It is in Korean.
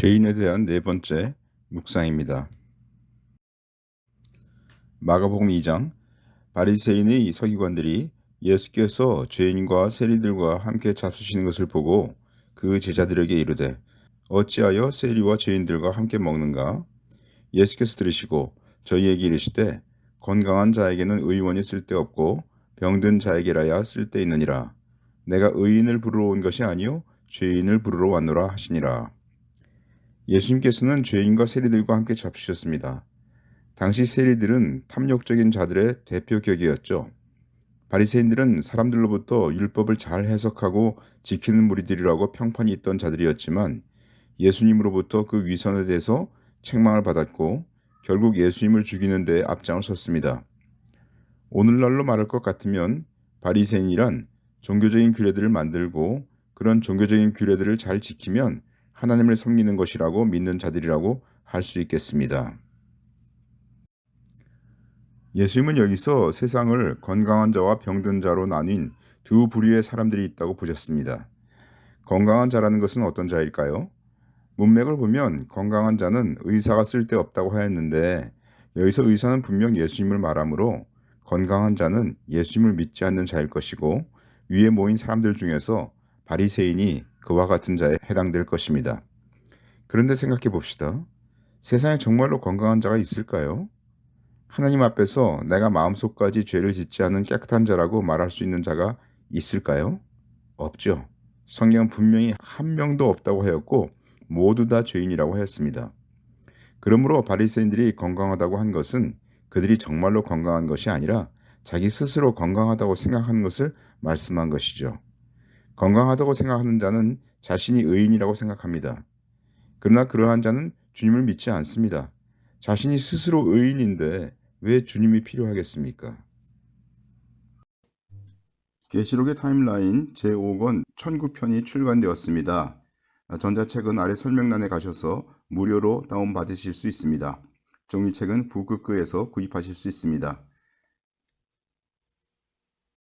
죄인에 대한 네 번째 묵상입니다. 마가복음 2장 바리새인의 서기관들이 예수께서 죄인과 세리들과 함께 잡수시는 것을 보고 그 제자들에게 이르되 어찌하여 세리와 죄인들과 함께 먹는가? 예수께서 들으시고 저희에게 이르시되 건강한 자에게는 의원이 쓸데없고 병든 자에게라야 쓸데있느니라. 내가 의인을 부르러 온 것이 아니요 죄인을 부르러 왔노라 하시니라. 예수님께서는 죄인과 세리들과 함께 잡수셨습니다. 당시 세리들은 탐욕적인 자들의 대표 격이었죠. 바리새인들은 사람들로부터 율법을 잘 해석하고 지키는 무리들이라고 평판이 있던 자들이었지만 예수님으로부터 그 위선에 대해서 책망을 받았고 결국 예수님을 죽이는 데 앞장을 섰습니다. 오늘날로 말할 것 같으면 바리새인이란 종교적인 규례들을 만들고 그런 종교적인 규례들을 잘 지키면 하나님을 섬기는 것이라고 믿는 자들이라고 할 수 있겠습니다. 예수님은 여기서 세상을 건강한 자와 병든 자로 나뉜 두 부류의 사람들이 있다고 보셨습니다. 건강한 자라는 것은 어떤 자일까요? 문맥을 보면 건강한 자는 의사가 쓸데없다고 하였는데 여기서 의사는 분명 예수님을 말하므로 건강한 자는 예수님을 믿지 않는 자일 것이고 위에 모인 사람들 중에서 바리새인이 그와 같은 자에 해당될 것입니다. 그런데 생각해 봅시다. 세상에 정말로 건강한 자가 있을까요? 하나님 앞에서 내가 마음속까지 죄를 짓지 않은 깨끗한 자라고 말할 수 있는 자가 있을까요? 없죠. 성경은 분명히 한 명도 없다고 하였고 모두 다 죄인이라고 하였습니다. 그러므로 바리새인들이 건강하다고 한 것은 그들이 정말로 건강한 것이 아니라 자기 스스로 건강하다고 생각하는 것을 말씀한 것이죠. 건강하다고 생각하는 자는 자신이 의인이라고 생각합니다. 그러나 그러한 자는 주님을 믿지 않습니다. 자신이 스스로 의인인데 왜 주님이 필요하겠습니까? 계시록의 타임라인 제5권 1009편이 출간되었습니다. 전자책은 아래 설명란에 가셔서 무료로 다운받으실 수 있습니다. 종이책은 북극크에서 구입하실 수 있습니다.